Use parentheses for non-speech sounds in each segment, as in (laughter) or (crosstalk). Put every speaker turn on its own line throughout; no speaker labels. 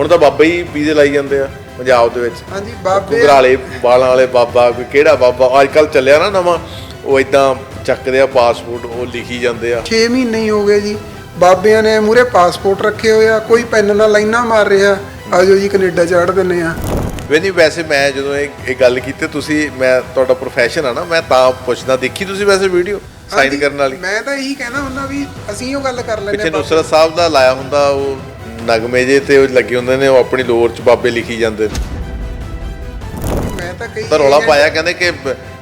ਹੁਣ ਤਾਂ ਬਾਬਾ ਹੀ ਵੀਜ਼ੇ ਲਾਈ ਜਾਂਦੇ ਆ ਪੰਜਾਬ ਦੇ ਵਿੱਚ।
ਹਾਂਜੀ ਬਾਬੇ
ਘੁਗਰਾਲੇ ਵਾਲਾਂ ਵਾਲੇ ਬਾਬਾ ਕੋਈ ਕਿਹੜਾ ਬਾਬਾ? ਅੱਜ ਕੱਲ ਚੱਲਿਆ ਨਾ ਨਵਾਂ ਉਹ ਇਦਾਂ ਚੱਕਦੇ ਆ ਪਾਸਪੋਰਟ ਉਹ ਲਿਖੀ ਜਾਂਦੇ ਆ।
6 ਮਹੀਨੇ ਹੀ ਹੋ ਗਏ ਜੀ। ਬਾਬਿਆਂ ਨੇ ਮੂਰੇ ਪਾਸਪੋਰਟ ਰੱਖੇ ਹੋਏ ਆ ਕੋਈ ਪੈਨ ਨਾਲ ਲਾਈਨਾਂ ਮਾਰ ਰਿਹਾ। ਆਜੋ ਜੀ ਕੈਨੇਡਾ ਚਾੜ ਦਿੰਨੇ ਆ।
ਵੇ ਨਹੀਂ ਵੈਸੇ ਮੈਂ ਜਦੋਂ ਇਹ ਇਹ ਗੱਲ ਕੀਤੀ ਤੁਸੀਂ ਮੈਂ ਤੁਹਾਡਾ ਪ੍ਰੋਫੈਸ਼ਨ ਆ ਨਾ ਮੈਂ ਤਾਂ ਪੁੱਛਦਾ ਦੇਖੀ ਤੁਸੀਂ ਵੈਸੇ ਵੀਡੀਓ ਸਾਈਨ ਕਰਨ ਵਾਲੀ?
ਮੈਂ ਤਾਂ ਇਹੀ ਕਹਿਣਾ ਹੁੰਦਾ ਵੀ ਅਸੀਂ ਉਹ ਗੱਲ ਕਰ ਲੈਂਦੇ
ਪਿੱਛੇ ਨੁਸਰਤ ਸਾਹਿਬ ਦਾ ਲਾਇਆ ਹੁੰਦਾ ਉਹ ਨਗਮੇ ਜੇ ਤੇ ਉਹ ਲੱਗੇ ਹੁੰਦੇ ਨੇ ਉਹ ਆਪਣੀ ਲੋਰ ਚ ਬਾਬੇ ਲਿਖੀ ਜਾਂਦੇ ਨੇ।
ਮੈਂ ਤਾਂ ਕਈ
ਤਾਂ ਰੌਲਾ ਪਾਇਆ ਕਹਿੰਦੇ ਕਿ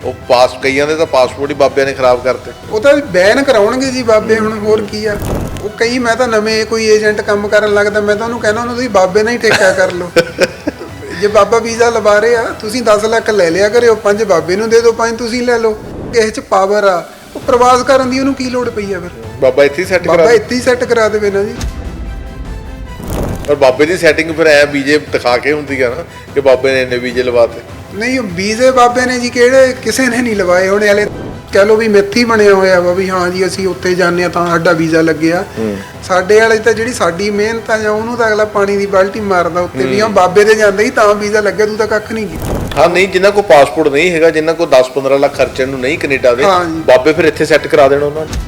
ਉਹ ਪਾਸ ਕਈਆਂ ਦੇ ਤਾਂ ਪਾਸਪੋਰਟ ਹੀ ਬਾਬਿਆਂ ਨੇ ਖਰਾਬ ਕਰਤੇ।
ਉਹ ਤਾਂ ਬੈਨ ਕਰਾਉਣਗੇ ਜੀ ਬਾਬੇ ਹੁਣ ਹੋਰ ਕੀ ਆ। ਉਹ ਕਈ ਮੈਂ ਤਾਂ ਨਵੇਂ ਕੋਈ ਏਜੰਟ ਕੰਮ ਕਰਨ ਲੱਗਦਾ ਮੈਂ ਤਾਂ ਉਹਨੂੰ ਕਹਿਣਾ ਉਹਨੂੰ ਤੁਸੀਂ ਬਾਬੇ ਨਾਲ ਹੀ ਠੇਕਾ ਕਰ ਲਓ। (laughs) ਜੇ ਬਾਬਾ ਵੀਜ਼ਾ ਲਵਾ ਰਹੇ ਆ ਤੁਸੀਂ 10 ਲੱਖ ਲੈ ਲਿਆ ਕਰਿਓ ਪੰਜ ਬਾਬੇ ਨੂੰ ਦੇ ਦਿਓ ਪੰਜ ਤੁਸੀਂ ਲੈ ਲਓ। ਕਿਸੇ ਚ ਪਾਵਰ ਆ। ਉਹ ਪ੍ਰਵਾਸ ਕਰਨ ਦੀ ਉਹਨੂੰ ਕੀ ਲੋੜ ਪਈ ਆ ਫਿਰ?
ਬਾਬਾ ਇੱਥੇ ਹੀ ਸੈੱਟ
ਬਾਬਾ
ਕਰਾ
ਇੱਥੇ ਹੀ ਸੈੱਟ ਕਰਾ ਦੇਵੇ ਨਾ ਜੀ।
ਪਰ ਬਾਬੇ ਦੀ ਸੈਟਿੰਗ ਫਿਰ ਐ ਵੀਜੇ ਦਿਖਾ ਕੇ ਹੁੰਦੀ ਆ ਨਾ ਕਿ ਬਾਬੇ ਨੇ ਇੰਨੇ ਵੀਜੇ ਲਵਾਤੇ।
ਨਹੀਂ ਉਹ ਵੀਜ਼ੇ ਬਾਬੇ ਨੇ ਜੀ ਕਿਹੜੇ ਕਿਸੇ ਨੇ ਨਹੀਂ ਲਵਾਏ ਹੋਣੇ ਵਾਲੇ ਕਹਿ ਲੋ ਵੀ ਮਿੱਥੀ ਬਣਿਆ ਹੋਇਆ ਵਾ ਵੀ ਹਾਂ ਜੀ ਅਸੀਂ ਉੱਥੇ ਜਾਂਦੇ ਆ ਤਾਂ ਸਾਡਾ ਵੀਜ਼ਾ ਲੱਗਿਆ। ਸਾਡੇ ਵਾਲੇ ਤਾਂ ਜਿਹੜੀ ਸਾਡੀ ਮਿਹਨਤ ਆ ਜਾਂ ਉਹਨੂੰ ਤਾਂ ਅਗਲਾ ਪਾਣੀ ਦੀ ਬਾਲਟੀ ਮਾਰਦਾ ਉੱਤੇ ਵੀ ਹਾਂ। ਬਾਬੇ ਦੇ ਜਾਂਦੇ ਹੀ ਤਾਂ ਵੀਜ਼ਾ ਲੱਗਿਆ ਤੂੰ ਤਾਂ ਕੱਖ ਨਹੀਂ ਕੀਤਾ।
ਹਾਂ ਨਹੀਂ ਜਿਨ੍ਹਾਂ ਕੋਲ ਪਾਸਪੋਰਟ ਨਹੀਂ ਹੈਗਾ ਜਿਨ੍ਹਾਂ ਕੋਲ 10-15 ਲੱਖ ਖਰਚਣ ਨੂੰ ਨਹੀਂ ਕੈਨੇਡਾ ਦੇ। ਬਾਬੇ ਫਿਰ ਇੱਥੇ ਸੈੱਟ ਕਰਾ ਦੇਣ ਉਹਨਾਂ ਨੇ।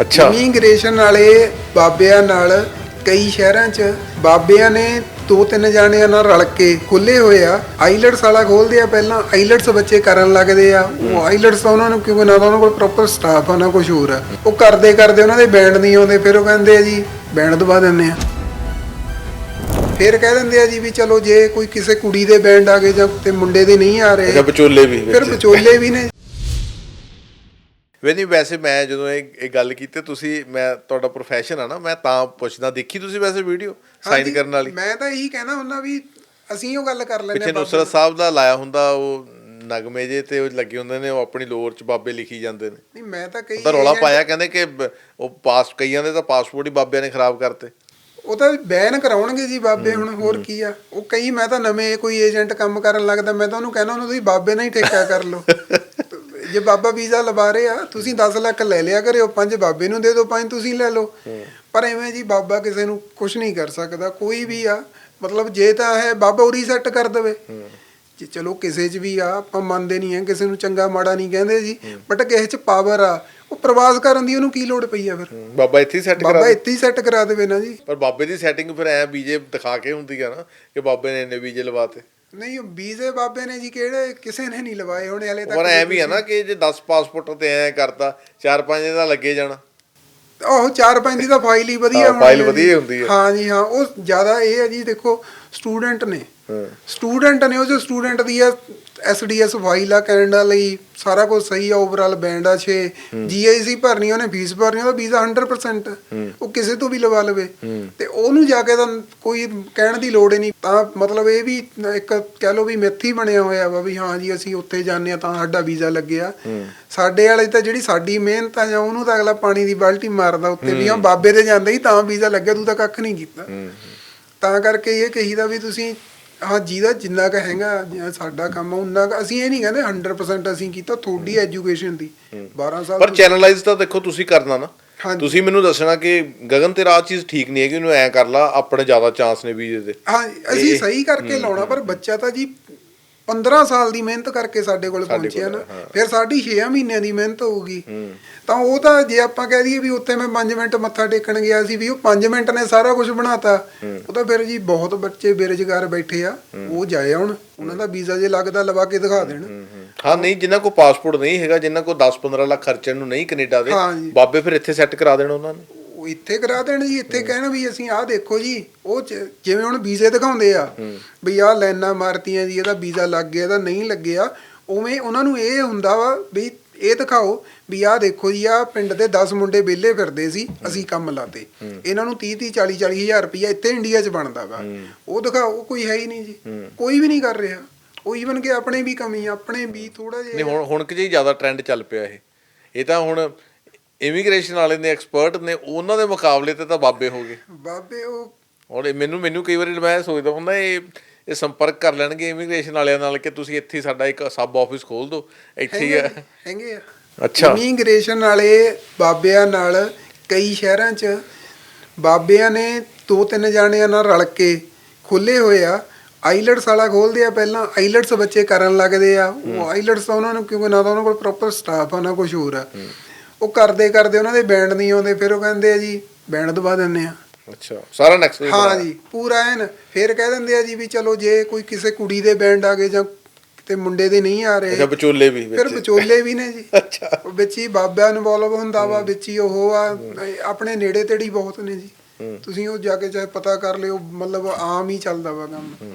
ਅੱਛਾ।
ਇਮੀਗ੍ਰੇਸ਼ਨ ਵਾਲੇ ਬਾਬਿਆਂ ਨਾਲ ਕਈ ਸ਼ਹਿਰਾਂ 'ਚ ਬਾਬਿਆਂ ਨੇ ਦੋ ਤਿੰਨ ਜਾਣਿਆਂ ਨਾਲ ਰਲ ਕੇ ਖੁੱਲੇ ਹੋਏ ਆ। ਆਈਲਟਸ ਵਾਲਾ ਖੋਲਦੇ ਆ ਪਹਿਲਾਂ ਆਈਲਟਸ ਬੱਚੇ ਕਰਨ ਲੱਗਦੇ ਆ। ਉਹ ਆਈਲਟਸ ਤਾਂ ਉਹਨਾਂ ਨੂੰ ਕਿਉਂਕਿ ਨਾ ਤਾਂ ਉਹਨਾਂ ਕੋਲ ਪ੍ਰੋਪਰ ਸਟਾਫ ਆ ਨਾ ਕੁਝ ਹੋਰ ਆ। ਉਹ ਕਰਦੇ ਕਰਦੇ ਉਹਨਾਂ ਦੇ ਬੈਂਡ ਨਹੀਂ ਆਉਂਦੇ ਫਿਰ ਉਹ ਕਹਿੰਦੇ ਆ ਜੀ ਬੈਂਡ ਦਬਾ ਦਿੰਦੇ ਆ। ਫਿਰ ਕਹਿ ਦਿੰਦੇ ਆ ਜੀ ਵੀ ਚਲੋ ਜੇ ਕੋਈ ਕਿਸੇ ਕੁੜੀ ਦੇ ਬੈਂਡ ਆ ਗਏ ਜਾਂ ਤੇ ਮੁੰਡੇ ਦੇ ਨਹੀਂ ਆ ਰਹੇ
ਵਿਚੋਲੇ ਵੀ
ਫਿਰ
ਵਿੱਚ।
ਵਿਚੋਲੇ ਵੀ ਨੇ।
ਵੇ ਨਹੀਂ ਵੈਸੇ ਮੈਂ ਜਦੋਂ ਇਹ ਇਹ ਗੱਲ ਕੀਤੀ ਤੁਸੀਂ ਮੈਂ ਤੁਹਾਡਾ ਪ੍ਰੋਫੈਸ਼ਨ ਆ ਨਾ ਮੈਂ ਤਾਂ ਪੁੱਛਦਾ ਦੇਖੀ ਤੁਸੀਂ ਵੈਸੇ ਵੀਡੀਓ ਸਾਈਨ ਕਰਨ ਵਾਲੀ?
ਮੈਂ ਤਾਂ ਇਹੀ ਕਹਿਣਾ ਹੁੰਦਾ ਵੀ ਅਸੀਂ ਉਹ ਗੱਲ ਕਰ ਲੈਂਦੇ ਆ
ਨੁਸਰਤ ਸਾਹਿਬ ਦਾ ਲਾਇਆ ਹੁੰਦਾ ਉਹ ਨਗਮੇ ਜੇ ਤੇ ਉਹ ਲੱਗੇ ਹੁੰਦੇ ਨੇ ਉਹ ਆਪਣੀ ਲੋਰ ਚ ਬਾਬੇ ਲਿਖੀ ਜਾਂਦੇ ਨੇ।
ਨਹੀਂ ਮੈਂ ਤਾਂ ਕਈ
ਤਾਂ ਰੌਲਾ ਪਾਇਆ ਕਹਿੰਦੇ ਕਿ ਉਹ ਪਾਸ ਕਈਆਂ ਦੇ ਤਾਂ ਪਾਸਪੋਰਟ ਹੀ ਬਾਬਿਆਂ ਨੇ ਖਰਾਬ ਕਰਤੇ।
ਉਹ ਤਾਂ ਬੈਨ ਕਰਾਉਣਗੇ ਜੀ ਬਾਬੇ ਹੁਣ ਹੋਰ ਕੀ ਆ। ਉਹ ਕਈ ਮੈਂ ਤਾਂ ਨਵੇਂ ਕੋਈ ਏਜੰਟ ਕੰਮ ਕਰਨ ਲੱਗਦਾ ਮੈਂ ਤਾਂ ਉਹਨੂੰ ਕਹਿਣਾ ਉਹਨੂੰ ਤੁਸੀਂ ਬਾਬੇ ਨਾਲ ਹੀ ਠੇਕਾ ਕਰ ਲਓ। (laughs) ਜੇ ਬਾਬਾ ਵੀਜ਼ਾ ਲਵਾ ਰਹੇ ਆ ਤੁਸੀਂ 10 ਲੱਖ ਲੈ ਲਿਆ ਕਰਿਓ ਪੰਜ ਬਾਬੇ ਨੂੰ ਦੇ ਦਿਓ ਪੰਜ ਤੁਸੀਂ ਲੈ ਲਓ। ਪਰ ਐਵੇਂ ਜੀ ਬਾਬਾ ਕਿਸੇ ਨੂੰ ਕੁਝ ਨਹੀਂ ਕਰ ਸਕਦਾ ਕੋਈ ਵੀ ਆ ਮਤਲਬ ਜੇ ਤਾਂ ਹੈ ਬਾਬਾ ਉਰੀ ਸੈੱਟ ਕਰ ਦੇਵੇ। ਜੇ ਚਲੋ ਕਿਸੇ 'ਚ ਵੀ ਆ ਆਪਾਂ ਮੰਨਦੇ ਨਹੀਂ ਆ ਕਿਸੇ ਨੂੰ ਚੰਗਾ ਮਾੜਾ ਨਹੀਂ ਕਹਿੰਦੇ ਜੀ ਬਟ ਕਿਸੇ 'ਚ ਪਾਵਰ ਆ ਉਹ ਪ੍ਰਵਾਸ ਕਰਨ ਦੀ ਉਹਨੂੰ ਕੀ ਲੋੜ ਪਈ ਆ ਫਿਰ?
ਬਾਬਾ ਇੱਥੇ ਹੀ ਸੈੱਟ ਕਰਾ
ਬਾਬਾ ਇੱਥੇ ਹੀ ਸੈੱਟ ਕਰਾ ਦੇਵੇ ਨਾ ਜੀ।
ਪਰ ਬਾਬੇ ਦੀ ਸੈਟਿੰਗ ਫਿਰ ਐ ਵੀਜੇ ਦਿਖਾ ਕੇ ਹੁੰਦੀ ਆ ਨਾ ਕਿ ਬਾਬੇ ਨੇ ਇੰਨੇ ਵੀਜੇ ਲਵਾਤੇ
ਨਹੀਂ ਉਹ ਵੀਜ਼ੇ ਬਾਬੇ ਨੇ ਜੀ ਕਿਹੜੇ ਕਿਸੇ ਨੇ ਨਹੀਂ ਲਵਾਏ ਹੋਣੇ ਹਲੇ ਤੱਕ
ਪਰ ਐ ਵੀ ਆ ਨਾ ਕਿ ਜੇ 10 ਪਾਸਪੋਰਟ ਤੇ ਐ ਕਰਤਾ 4-5 ਦਾ ਲੱਗੇ ਜਾਣਾ
ਉਹ ਚਾਰ ਪੰਜ ਦੀ ਤਾਂ ਫਾਈਲ ਹੀ ਵਧੀਆ
ਹਾਂ,
ਹੋਣੀ
ਫਾਈਲ
ਹੈ ਜੀ।
ਵਧੀਆ ਹੁੰਦੀ ਹੈ।
ਹਾਂ ਜੀ ਹਾਂ ਉਹ ਜ਼ਿਆਦਾ ਇਹ ਹੈ ਜੀ ਦੇਖੋ ਸਟੂਡੈਂਟ ਨੇ ਸਟੂਡੈਂਟ ਨੇ ਉਹ ਜੋ ਸਟੂਡੈਂਟ ਦੀ ਆ ਐਸਡੀਐਸ ਫਾਈਲ ਆ ਕੈਨੇਡਾ ਲਈ ਸਾਰਾ ਕੁਝ ਸਹੀ ਆ ਓਵਰਆਲ ਬੈਂਡ ਆ 6 ਜੀਆਈਸੀ ਭਰਨੀ ਉਹਨੇ ਫੀਸ ਭਰਨੀ ਉਹਦਾ ਵੀਜ਼ਾ 100% ਉਹ ਕਿਸੇ ਤੋਂ ਵੀ ਲਵਾ ਲਵੇ। ਤੇ ਉਹਨੂੰ ਜਾ ਕੇ ਤਾਂ ਕੋਈ ਕਹਿਣ ਦੀ ਲੋੜ ਹੀ ਨਹੀਂ। ਤਾਂ ਮਤਲਬ ਇਹ ਵੀ ਇੱਕ ਕਹਿ ਲਓ ਵੀ ਮਿੱਥ ਹੀ ਬਣਿਆ ਹੋਇਆ ਵਾ ਵੀ ਹਾਂ ਜੀ ਅਸੀਂ ਉੱਥੇ ਜਾਂਦੇ ਆ ਤਾਂ ਸਾਡਾ ਵੀਜ਼ਾ ਲੱਗਿਆ। ਸਾਡੇ ਵਾਲੇ ਤਾਂ ਜਿਹੜੀ ਸਾਡੀ ਮਿਹਨਤ ਆ ਜਾਂ ਉਹਨੂੰ ਤਾਂ ਅਗਲਾ ਪਾਣੀ ਦੀ ਬਾਲਟੀ ਮਾਰਦਾ ਉੱਤੇ ਵੀ ਹਾਂ ਬਾਬੇ ਦੇ ਜਾਂਦੇ ਹੀ ਤਾਂ ਵੀਜ਼ਾ ਲੱਗਿਆ ਤੂੰ ਤਾਂ ਕੱਖ ਨਹੀਂ ਕੀਤਾ। ਤਾਂ ਕਰਕੇ ਇਹ ਕਹੀਦਾ ਵੀ ਤੁਸੀਂ ਹਾਂ ਜਿਹਦਾ ਜਿੰਨਾ ਕ ਹੈਗਾ ਸਾਡਾ ਕੰਮ ਆ ਉਨਾ ਕੁ ਅਸੀਂ ਇਹ ਨਹੀਂ ਕਹਿੰਦੇ 100% ਅਸੀਂ ਕੀਤਾ ਤੁਹਾਡੀ ਐਜੂਕੇਸ਼ਨ ਦੀ। 12 ਸਾਲ
ਪਰ ਚੈਨਲਾਈਜ਼ ਤਾਂ ਦੇਖੋ ਤੁਸੀਂ ਕਰਨਾ ਨਾ। ਤੁਸੀਂ ਮੈਨੂੰ ਦੱਸਣਾ ਕਿ ਗਗਨ ਤੇ ਰਾਹ ਚੀਜ਼ ਠੀਕ ਨਹੀਂ ਹੈਗੀ ਉਹਨੂੰ ਐ ਕਰ ਲਾ ਆਪਣੇ ਜ਼ਿਆਦਾ ਚਾਂਸ ਨੇ ਵੀਜ਼ੇ ਦੇ
ਹਾਂ ਅਸੀਂ ਸਹੀ ਕਰਕੇ ਲਾਉਣਾ ਪਰ ਬੱਚਾ ਤਾਂ ਜੀ 15 ਸਾਲ ਦੀ ਮਿਹਨਤ ਕਰਕੇ ਸਾਡੇ ਕੋਲ ਪਹੁੰਚਿਆ ਨਾ। ਫਿਰ ਸਾਡੀ 6 ਮਹੀਨਿਆਂ ਦੀ ਮਿਹਨਤ ਹੋਊਗੀ। ਤਾਂ ਉਹ ਤਾਂ ਜੇ ਆਪਾਂ ਕਹਿ ਦਈਏ ਵੀ ਉੱਥੇ ਮੈਂ 5 ਮਿੰਟ ਮੱਥਾ ਟੇਕਣ ਗਿਆ ਸੀ ਵੀ ਉਹ 5 ਮਿੰਟ ਨੇ ਸਾਰਾ ਕੁਝ ਬਣਾਤਾ ਉਹ ਤਾਂ ਫਿਰ ਜੀ ਬਹੁਤ ਬੱਚੇ ਬੇਰੁਜ਼ਗਾਰ ਬੈਠੇ ਆ ਉਹ ਜਾਏ ਹੁਣ ਉਹਨਾਂ ਦਾ ਵੀਜ਼ਾ ਜੇ ਲੱਗਦਾ ਲਵਾ ਕੇ ਦਿਖਾ ਦੇਣ।
ਹਾਂ ਨਹੀਂ ਜਿਨ੍ਹਾਂ ਕੋਲ ਪਾਸਪੋਰਟ ਨਹੀਂ ਹੈਗਾ ਜਿਨ੍ਹਾਂ ਕੋਲ 10-15 ਲੱਖ ਖਰਚਣ ਨੂੰ ਨਹੀਂ ਕੈਨੇਡਾ ਦੇ। ਬਾਬੇ ਫਿਰ ਇੱਥੇ ਸੈੱਟ ਕਰਾ ਦੇਣ ਉਹਨਾਂ ਨੇ।
ਉਹ ਇੱਥੇ ਕਰਾ ਦੇਣ ਜੀ ਇੱਥੇ ਕਹਿਣ ਵੀ ਅਸੀਂ ਆਹ ਦੇਖੋ ਜੀ ਉਹ ਜਿਵੇਂ ਹੁਣ ਵੀਜ਼ੇ ਦਿਖਾਉਂਦੇ ਆ ਵੀ ਆਹ ਲਾਈਨਾਂ ਮਾਰਤੀਆਂ ਜੀ ਇਹਦਾ ਵੀਜ਼ਾ ਲੱਗ ਗਿਆ ਇਹਦਾ ਨਹੀਂ ਲੱਗਿਆ ਉਵੇਂ ਉਹਨਾਂ ਨੂੰ ਇਹ ਹੁੰਦਾ ਵਾ ਵੀ ਇਹ ਦਿਖਾਓ ਵੀ ਆਹ ਦੇਖੋ ਜੀ ਆਹ ਪਿੰਡ ਦੇ 10 ਮੁੰਡੇ ਵਿਹਲੇ ਫਿਰਦੇ ਸੀ ਅਸੀਂ ਕੰਮ ਲਾਤੇ। ਇਹਨਾਂ ਨੂੰ 30 30 40 40 ਹਜ਼ਾਰ ਰੁਪਇਆ ਇੱਥੇ ਇੰਡੀਆ 'ਚ ਬਣਦਾ ਵਾ। ਉਹ ਦਿਖਾਓ ਕੋਈ ਹੈ ਹੀ ਨਹੀਂ ਜੀ। ਕੋਈ ਵੀ ਨਹੀਂ ਕਰ ਰਿਹਾ। ਉਹ ਈਵਨ ਕਿ ਆਪਣੇ ਵੀ ਕਮੀ ਆ, ਆਪਣੇ ਵੀ ਥੋੜਾ ਜਿਹਾ
ਨਹੀਂ ਹੁਣ ਹੁਣ ਕਿ ਜੀ ਜ਼ਿਆਦਾ ਟ੍ਰੈਂਡ ਚੱਲ ਪਿਆ ਇਹ। ਇਹ ਤਾਂ ਹੁਣ ਇਮੀਗ੍ਰੇਸ਼ਨ ਵਾਲੇ ਨੇ ਐਕਸਪਰਟ ਨੇ ਉਹਨਾਂ ਦੇ ਮੁਕਾਬਲੇ ਤੇ ਤਾਂ ਬਾਬੇ ਹੋ ਗਏ।
ਬਾਬੇ ਉਹ
ਔਰ ਇਹ ਮੈਨੂੰ ਮੈਨੂੰ ਕਈ ਵਾਰੀ ਮੈਂ ਸੋਚਦਾ ਹੁੰਦਾ ਇਹ ਇਹ ਸੰਪਰਕ ਕਰ ਲੈਣਗੇ ਇਮੀਗ੍ਰੇਸ਼ਨ ਵਾਲਿਆਂ ਨਾਲ ਕਿ ਤੁਸੀਂ ਇੱਥੇ ਸਾਡਾ ਇੱਕ ਸਬ ਆਫਿਸ ਖੋਲ ਦਿਓ ਇੱਥੇ ਹੀ ਆ।
ਹੈਗੇ ਆ
ਅੱਛਾ।
ਇਮੀਗ੍ਰੇਸ਼ਨ ਵਾਲੇ ਬਾਬਿਆਂ ਨਾਲ ਕਈ ਸ਼ਹਿਰਾਂ 'ਚ ਬਾਬਿਆਂ ਨੇ ਦੋ ਤਿੰਨ ਜਾਣਿਆਂ ਨਾਲ ਰਲ ਕੇ ਖੁੱਲੇ ਹੋਏ ਆ। ਆਈਲਟਸ ਵਾਲਾ ਖੋਲਦੇ ਆ ਪਹਿਲਾਂ ਆਈਲਟਸ ਬੱਚੇ ਕਰਨ ਲੱਗਦੇ ਆ। ਉਹ ਆਈਲਟਸ ਤਾਂ ਉਹਨਾਂ ਨੂੰ ਕਿਉਂਕਿ ਨਾ ਤਾਂ ਉਹਨਾਂ ਕੋਲ ਪ੍ਰੋਪਰ ਸਟਾਫ ਆ ਨਾ ਕੁਝ ਹੋਰ ਆ। ਉਹ ਕਰਦੇ ਕਰਦੇ ਉਹਨਾਂ ਦੇ ਬੈਂਡ ਨਹੀਂ ਆਉਂਦੇ ਫਿਰ ਉਹ ਕਹਿੰਦੇ ਆ ਜੀ ਬੈਂਡ ਦਵਾ ਦਿੰਨੇ ਆ।
ਅੱਛਾ ਸਾਰਾ ਨੈਕਸਟ ਵੀਕ
ਹਾਂ ਜੀ ਪੂਰਾ ਐਨ ਫਿਰ ਕਹਿ ਦਿੰਦੇ ਆ ਜੀ ਵੀ ਚਲੋ ਜੇ ਕੋਈ ਕਿਸੇ ਕੁੜੀ ਦੇ ਬੈਂਡ ਆ ਗਏ ਜਾਂ ਕਿਤੇ ਮੁੰਡੇ ਦੇ ਨਹੀਂ ਆ
ਅੱਛਾ
ਰਹੇ
ਵਿਚੋਲੇ ਵੀ
ਫਿਰ
ਵਿੱਚ।
ਵਿਚੋਲੇ ਵੀ ਨੇ ਜੀ। (laughs)
ਅੱਛਾ।
ਵਿੱਚ ਹੀ ਬਾਬਿਆਂ ਇਨਵੋਲਵ ਹੁੰਦਾ ਵਾ ਵਿੱਚ ਹੀ ਉਹ ਆ ਆਪਣੇ ਨੇੜੇ ਤੇੜੀ ਬਹੁਤ ਨੇ ਜੀ। ਤੁਸੀਂ ਉਹ ਜਾ ਕੇ ਚਾਹੇ ਪਤਾ ਕਰ ਲਿਓ ਮਤਲਬ ਆਮ ਹੀ ਚੱਲਦਾ ਵਾ ਕੰਮ।